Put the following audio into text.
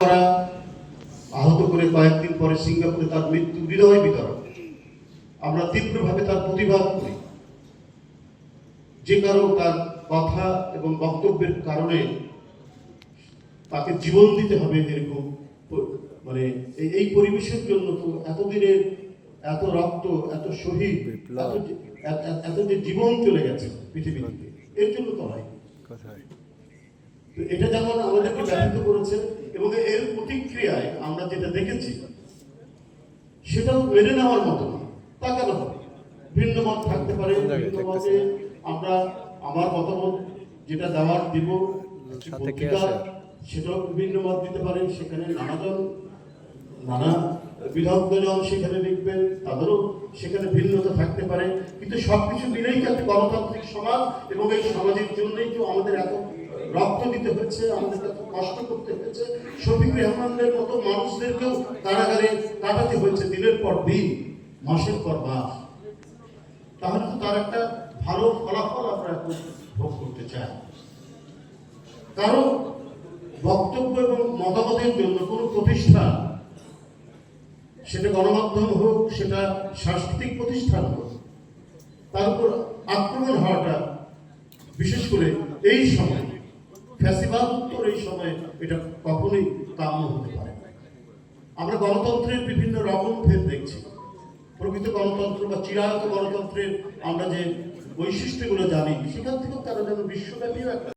করা আহত করে কয়েকদিন পরে সিঙ্গাপুরে তার মৃত্যু হৃদয় বিতরণ। আমরা তীব্রভাবে তার প্রতিবাদ করি। যে কারও তার কথা এবং বক্তব্যের কারণে তাকে জীবন দিতে হবে এরকম মানে এই- পরিবেশের জন্য তো এতদিনের এত রক্ত এত শহীদ এত যে- জীবন চলে গেছে পৃথিবী থেকে এর জন্য তো হয় এটা যেমন আমাদেরকে ব্যাহত করেছে এবং এর প্রতিক্রিয়ায় আমরা যেটা দেখেছি সেটাও মেনে নেওয়ার মতো না তা কেন হবে ভিন্ন মত থাকতে পারে ভিন্ন মতে আমরা আমার মতামত যেটা দেওয়ার দিব? সেটাও ভিন্ন মত দিতে পারে সেখানে নানাজন নানা বিদগ্ধজন সেখানে লিখবেন তাদেরও সেখানে ভিন্নতা থাকতে পারে কিন্তু সবকিছু মিলেই একটা গণতান্ত্রিক সমাজ এবং এই সমাজের জন্যই তো আমাদের এত রক্ত দিতে হয়েছে আমাদের এত কষ্ট করতে হয়েছে। শফিক রহমানের মতো মানুষদেরকেও কারাগারে কাটাতে হয়েছে দিনের পর দিন, মাসের পর মাস। তাহলে তো তার একটা ভালো ফলাফল আমরা এখন ভোগ করতে চাই। কারণ বক্তব্য এবং মতামতের জন্য কোনো প্রতিষ্ঠান, সেটা গণমাধ্যম হোক, সেটা সাংস্কৃতিক প্রতিষ্ঠান হোক, তার উপর আক্রমণ হওয়াটা বিশেষ করে এই সময় ফ্যাসিবাদ এই সময় এটা কখনোই কাম্য হতে পারে না। আমরা গণতন্ত্রের বিভিন্ন রকম ভেদ দেখছি প্রকৃত গণতন্ত্র বা চিরায়ত গণতন্ত্রের আমরা যে বৈশিষ্ট্যগুলো জানি, সেখান থেকেও তারা যেন বিশ্বব্যাপী একটা